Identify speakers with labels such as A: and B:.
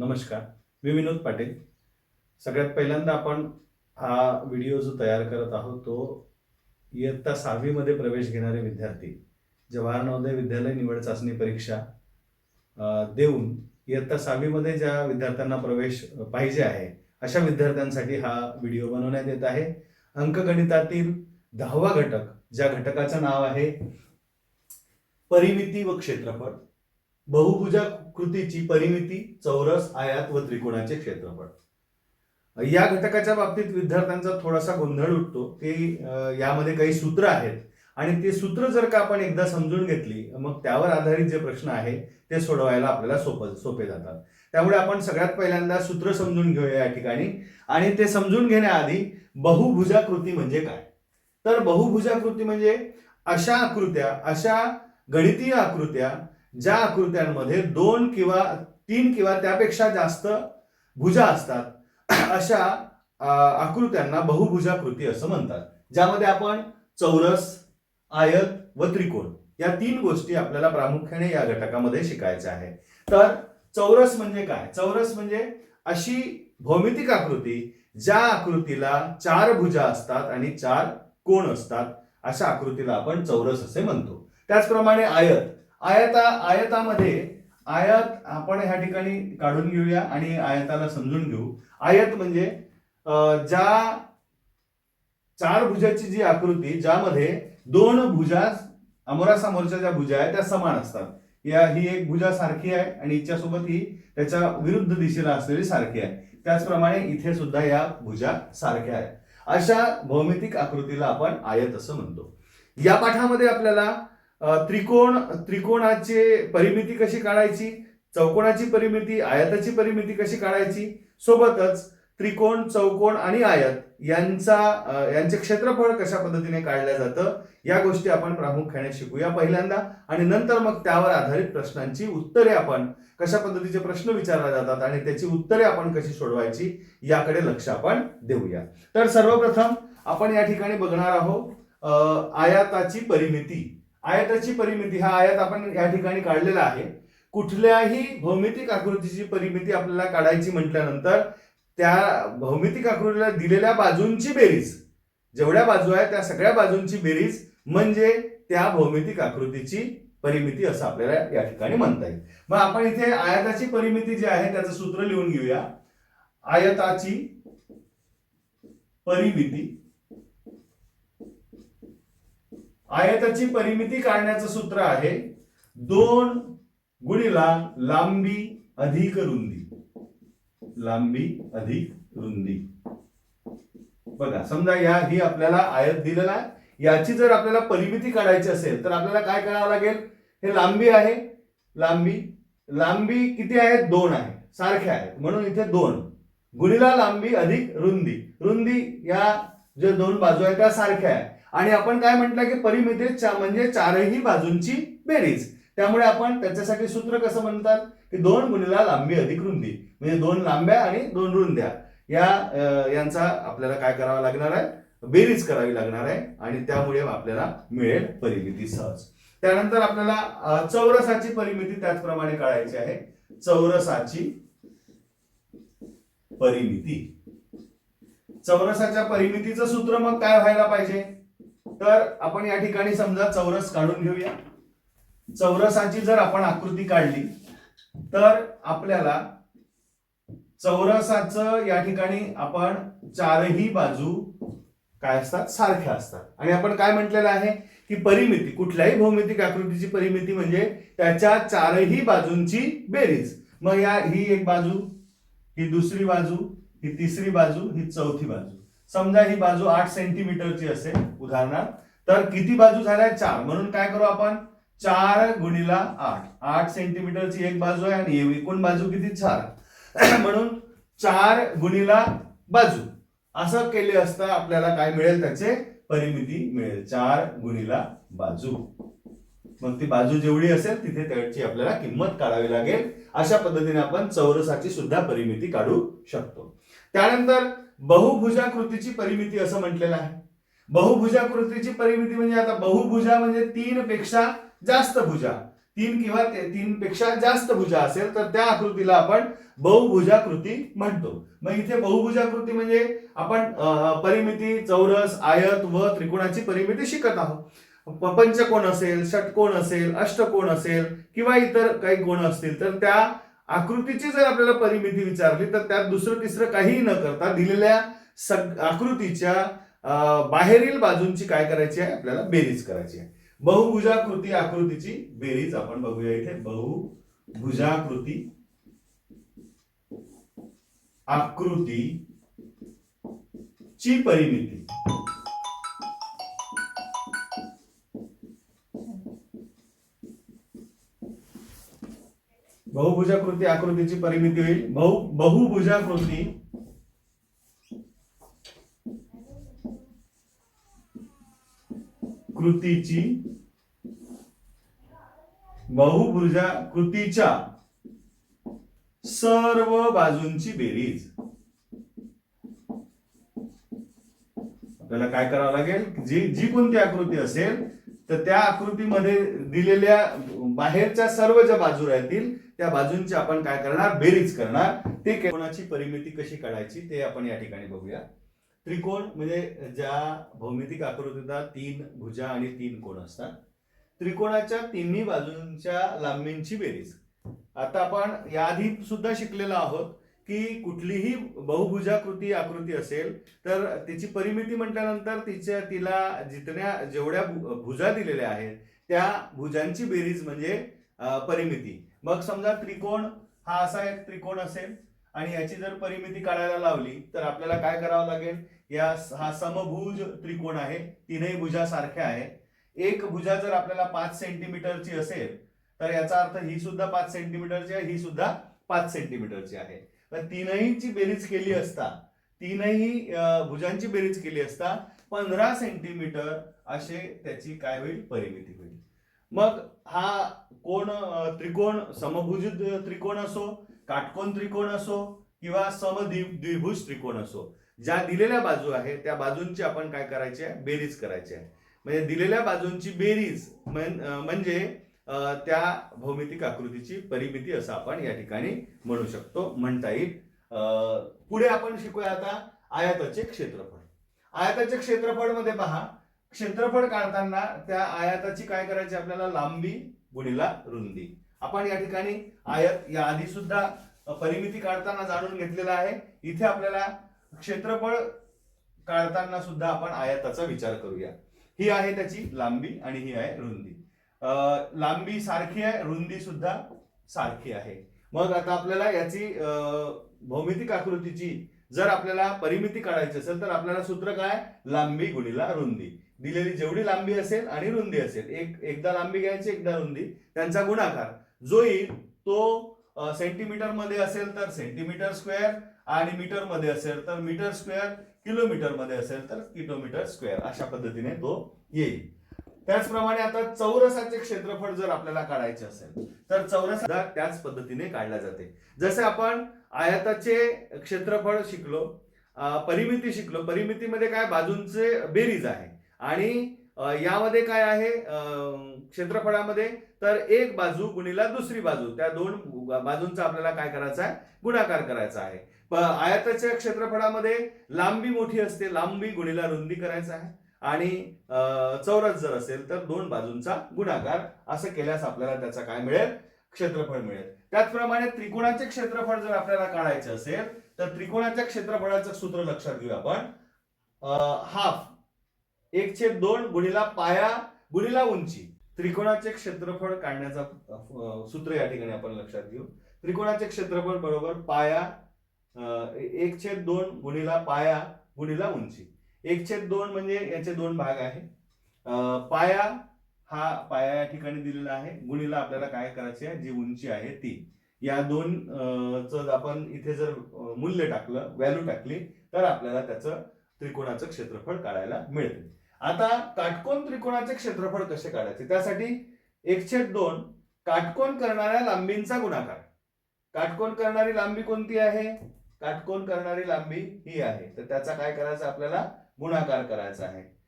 A: नमस्कार मी विनोद पाटील. सगळ्यात पहिल्यांदा आपण हा व्हिडिओ जो तयार करत आहोत तो इयत्ता सहावीमध्ये प्रवेश घेणारे विद्यार्थी जवाहर नवोदय विद्यालय निवड चाचणी परीक्षा देऊन इयत्ता सहावीमध्ये ज्या विद्यार्थ्यांना प्रवेश पाहिजे आहे अशा विद्यार्थ्यांसाठी हा व्हिडिओ बनवण्यात येत आहे. अंकगणितातील दहावा घटक ज्या घटकाचं नाव आहे परिमिती व क्षेत्रफळ. बहुभुजा कृतीची परिमिती चौरस आयात व त्रिकोणाचे क्षेत्रफळ. या घटकाच्या बाबतीत विद्यार्थ्यांचा थोडासा गोंधळ उठतो. की यामध्ये काही सूत्र आहेत. आणि ते सूत्र जर का आपण एकदा समजून घेतली मग त्यावर आधारित जे प्रश्न आहे ते सोडवायला आपल्याला सोप सोपे जातात. त्यामुळे आपण सगळ्यात पहिल्यांदा सूत्र समजून घेऊया या ठिकाणी. आणि ते समजून घेण्याआधी बहुभुजाकृती म्हणजे काय? तर बहुभुजाकृती म्हणजे अशा आकृत्या अशा गणितीय आकृत्या ज्या आकृत्यांमध्ये दोन किंवा तीन किंवा त्यापेक्षा जास्त भुजा असतात अशा आकृत्यांना बहुभुजाकृती असं म्हणतात. ज्यामध्ये आपण चौरस आयत व त्रिकोण या तीन गोष्टी आपल्याला प्रामुख्याने या घटकामध्ये शिकायच्या आहे. तर चौरस म्हणजे काय? चौरस म्हणजे अशी भौमितिक आकृती ज्या आकृतीला चार भुजा असतात आणि चार कोण असतात अशा आकृतीला आपण चौरस असे म्हणतो. त्याचप्रमाणे आयत. आयता आयतामध्ये आयात आपण ह्या ठिकाणी काढून घेऊया आणि आयताला समजून घेऊ. आयत म्हणजे ज्या चार भुजाची जी आकृती ज्यामध्ये दोन भुजा अमोरासमोरच्या ज्या भुजा आहेत त्या समान असतात. या ही एक भुजा सारखी आहे आणि हिच्यासोबत ही त्याच्या विरुद्ध दिशेला असलेली सारखी आहे. त्याचप्रमाणे इथे सुद्धा या भुजा सारख्या आहेत. अशा भौमितिक आकृतीला आपण आयत असं म्हणतो. या पाठामध्ये आपल्याला त्रिकोण त्रिकोणाचे परिमिती कशी काढायची? चौकोणाची परिमिती आयताची परिमिती कशी काढायची? सोबतच त्रिकोण चौकोन आणि आयत यांचा यांचे क्षेत्रफळ कशा पद्धतीने काढलं जातं? या गोष्टी आपण प्रामुख्याने शिकूया पहिल्यांदा. आणि नंतर मग त्यावर आधारित प्रश्नांची उत्तरे आपण कशा पद्धतीचे प्रश्न विचारले जातात आणि त्याची उत्तरे आपण कशी सोडवायची याकडे लक्ष आपण देऊया. तर सर्वप्रथम आपण या ठिकाणी बघणार आहोत आयाताची परिमिती. आयताची परिमिती हा आयात आपण या ठिकाणी काढलेला आहे. कुठल्याही भौमितिक आकृतीची परिमिती आपल्याला काढायची म्हटल्यानंतर त्या भौमितिक आकृतीला दिलेल्या बाजूंची बेरीज जेवढ्या बाजू आहेत त्या सगळ्या बाजूंची बेरीज म्हणजे त्या भौमितिक आकृतीची परिमिती असं आपल्याला या ठिकाणी म्हणता येईल. मग आपण इथे आयताची परिमिती जी आहे त्याचं सूत्र लिहून घेऊया. आयताची परिमिती आयताची परिमिती काढण्याचं सूत्र आहे दोन गुणिला लांबी अधिक रुंदी. लांबी अधिक रुंदी. बघा समजा या ही आपल्याला आयत दिलेला आहे. याची जर आपल्याला परिमिती काढायची असेल तर आपल्याला काय करावं लागेल? हे लांबी आहे. लांबी लांबी किती आहे? दोन आहे. सारख्या आहेत. म्हणून इथे दोन. गुणिला लांबी अधिक रुंदी. रुंदी या ज्या दोन बाजू आहेत त्या सारख्या आहेत. आणि आपण काय म्हटलं की परिमिती चा- म्हणजे चारही बाजूंची बेरीज. त्यामुळे आपण त्याच्यासाठी सूत्र कसं म्हणतात? की दोन गुणिला लांबी अधिक रुंदी. म्हणजे दोन लांब्या आणि दोन रुंद्या. या यांचा आपल्याला काय करावं लागणार आहे? बेरीज करावी लागणार आहे. आणि त्यामुळे आपल्याला मिळेल परिमिती सहज. त्यानंतर आपल्याला चौरसाची परिमिती त्याचप्रमाणे काढायची आहे. चौरसाची परिमिती. चौरसाच्या परिमितीचं सूत्र मग काय व्हायला पाहिजे? तर आपण या ठिकाणी समजा चौरस काढून घेऊया. चौरसाची जर आपण आकृती काढली तर आपल्याला चौरसाचं या ठिकाणी आपण चारही बाजू काय असतात? सारख्या असतात. आणि आपण काय म्हटलेलं आहे? की परिमिती कुठल्याही भौमितिक आकृतीची परिमिती म्हणजे त्याच्या चारही बाजूंची बेरीज. मग या ही एक बाजू ही दुसरी बाजू ही तिसरी बाजू ही चौथी बाजू. समजा ही बाजू आठ सेंटीमीटरची असेल उदाहरणार्थ तर किती बाजू झाल्या? चार. म्हणून काय करू आपण? चार गुणिला आठ. आठ सेंटीमीटरची एक बाजू आहे आणि एकूण बाजू किती? चार. म्हणून चार गुणिला बाजू. असं केले असता आपल्याला काय मिळेल? त्याचे परिमिती मिळेल. चार गुणिला बाजू. मग ती बाजू जेवढी असेल तिथे त्याची आपल्याला किंमत काढावी लागेल. अशा पद्धतीने आपण चौरसाची सुद्धा परिमिती काढू शकतो. त्यानंतर बहुभुजाकृतीची परिमिती असं म्हटलेलं आहे. बहुभुजाकृतीची परिमिती म्हणजे आता बहुभुजा म्हणजे तीन पेक्षा जास्त भुजा. तीन किंवा ते- तीन पेक्षा जास्त भुजा असेल तर त्या आकृतीला आपण बहुभुजाकृती म्हणतो. मग इथे बहुभुजाकृती म्हणजे आपण परिमिती चौरस आयत व त्रिकोणाची परिमिती शिकत आहोत. पंचकोण असेल षटकोण असेल अष्टकोण असेल किंवा इतर काही कोण असतील तर त्या आकृतीची जर आपल्याला परिमिती विचारली तर त्यात दुसरं तिसरं काहीही न करता दिलेल्या सग आकृतीच्या बाहेरील बाजूंची काय करायची आहे? आपल्याला बेरीज करायची आहे. बहुभुजाकृती आकृतीची बेरीज आपण बघूया इथे. बहुभुजाकृती आकृती ची परिमिती. बहुभुजाकृती आकृतीची परिमिती होईल. बहु बहुभुजाकृती कृतीची. बहुभुजा कृतीच्या सर्व बाजूंची बेरीज. आपल्याला काय करावं लागेल? जी जी कोणती आकृती असेल तर त्या आकृतीमध्ये दिलेल्या बाहेरच्या सर्व ज्या बाजू राहतील त्या बाजूंची आपण काय करणार? बेरीज करणार. ते त्रिकोणाची परिमिती कशी काढायची ते आपण या ठिकाणी बघूया. त्रिकोण म्हणजे ज्या भौमितिक आकृतीला तीन भुजा आणि तीन कोण असतात त्रिकोणाच्या तिन्ही बाजूंच्या लांबींची बेरीज. आता आपण याआधी सुद्धा शिकलेलो आहोत की कुठलीही बहुभुजाकृती आकृती असेल तर तिची परिमिती म्हटल्यानंतर तिच्या तिला जितण्या जेवढ्या भुजा दिलेल्या आहेत त्या भुजांची बेरीज म्हणजे परिमिती. मग समजा त्रिकोण हा असा एक त्रिकोण असेल आणि याची जर परिमिती काढायला लावली तर आपल्याला काय करावं लागेल? या हा समभुज त्रिकोण आहे तीनही भुजा सारख्या आहे. एक भुजा जर आपल्याला पाच सेंटीमीटरची असेल तर याचा अर्थ ही सुद्धा पाच सेंटीमीटरची आहे ही सुद्धा पाच सेंटीमीटरची आहे. तीनहीची बेरीज केली असता तीनही भुजांची बेरीज केली असता पंधरा सेंटीमीटर असे त्याची काय होईल? परिमिती होईल. मग हा कोण त्रिकोण समभुज त्रिकोण असो काटकोन त्रिकोण असो किंवा समद्वि द्विभुज त्रिकोण असो ज्या दिलेल्या बाजू आहे त्या बाजूंची आपण काय करायची आहे? बेरीज करायची आहे. म्हणजे दिलेल्या बाजूंची बेरीज म्हणजे त्या भौमितिक आकृतीची परिमिती असं आपण या ठिकाणी म्हणू शकतो म्हणता येईल. अं, पुढे आपण शिकूया आता आयाताचे क्षेत्रफळ. आयाताचे क्षेत्रफळमध्ये पहा क्षेत्रफळ काढताना त्या आयाताची काय करायची आपल्याला? लांबी गुणिला रुंदी. आपण या ठिकाणी आयत या आधी सुद्धा परिमिती काढताना जाणून घेतलेला आहे. इथे आपल्याला क्षेत्रफळ काढताना सुद्धा आपण आयताचा विचार करूया. ही आहे त्याची लांबी आणि ही आहे रुंदी. लांबी सारखी आहे रुंदी सुद्धा सारखी आहे. मग आता आपल्याला याची भौमितिक आकृतीची जर आपल्याला परिमिती काढायची असेल तर आपल्याला सूत्र काय? लांबी गुणिला रुंदी. दिलेली जेवढी लांबी असेल आणि रुंदी असेल एक एकदा लांबी घ्यायची एकदा रुंदी त्यांचा गुणाकार. जो येईल तो सेंटीमीटरमध्ये असेल तर सेंटीमीटर स्क्वेअर आणि मीटरमध्ये असेल तर मीटर स्क्वेअर किलोमीटरमध्ये असेल तर किलोमीटर स्क्वेअर अशा पद्धतीने तो येईल. त्याचप्रमाणे आता चौरसाचे क्षेत्रफळ जर आपल्याला काढायचे असेल तर चौरस त्याच पद्धतीने काढला जाते. जसे आपण आयताचे क्षेत्रफळ शिकलो परिमिती शिकलो परिमितीमध्ये काय बाजूंचे बेरीज आहे. आणि यामध्ये काय आहे अं, क्षेत्रफळामध्ये तर एक बाजू गुणीला दुसरी बाजू त्या दोन बाजूंचा आपल्याला काय करायचा आहे गुणाकार करायचा आहे. आयताच्या क्षेत्रफळामध्ये लांबी मोठी असते लांबी गुणीला रुंदी करायचा आहे. आणि अं, चौरस जर असेल तर दोन बाजूंचा गुणाकार असं केल्यास आपल्याला त्याचा काय मिळेल? क्षेत्रफळ मिळेल. त्याचप्रमाणे त्रिकोणाचे क्षेत्रफळ जर आपल्याला काढायचे असेल तर त्रिकोणाच्या क्षेत्रफळाचं सूत्र लक्षात घेऊ आपण. हाफ. एक छेद दोन गुणिला पाया गुणिला उंची. त्रिकोणाचे क्षेत्रफळ काढण्याचा सूत्र या ठिकाणी आपण लक्षात घेऊ. त्रिकोणाचे क्षेत्रफळ बरोबर पाया एक छेद दोन गुणिला पाया गुणिला उंची. एक छेद दोन म्हणजे याचे दोन भाग आहे. पाया हा पाया या ठिकाणी दिलेला आहे. गुणीला आपल्याला काय करायचे आहे? जी उंची आहे ती. या दोन च आपण इथे जर मूल्य टाकलं व्हॅल्यू टाकली तर आपल्याला त्याचं त्रिकोणाचं क्षेत्रफळ काढायला मिळते. आता काटकोन त्रिकोणाचे क्षेत्रफळ कसे काढायचे? त्यासाठी एक छेद दोन काटकोन करणाऱ्या लांबींचा गुणाकार. काटकोन करणारी लांबी कोणती आहे? काटकोन करणारी लांबी ही आहे. तर त्याचा काय करायचा आपल्याला? गुणाकार करायचा आहे.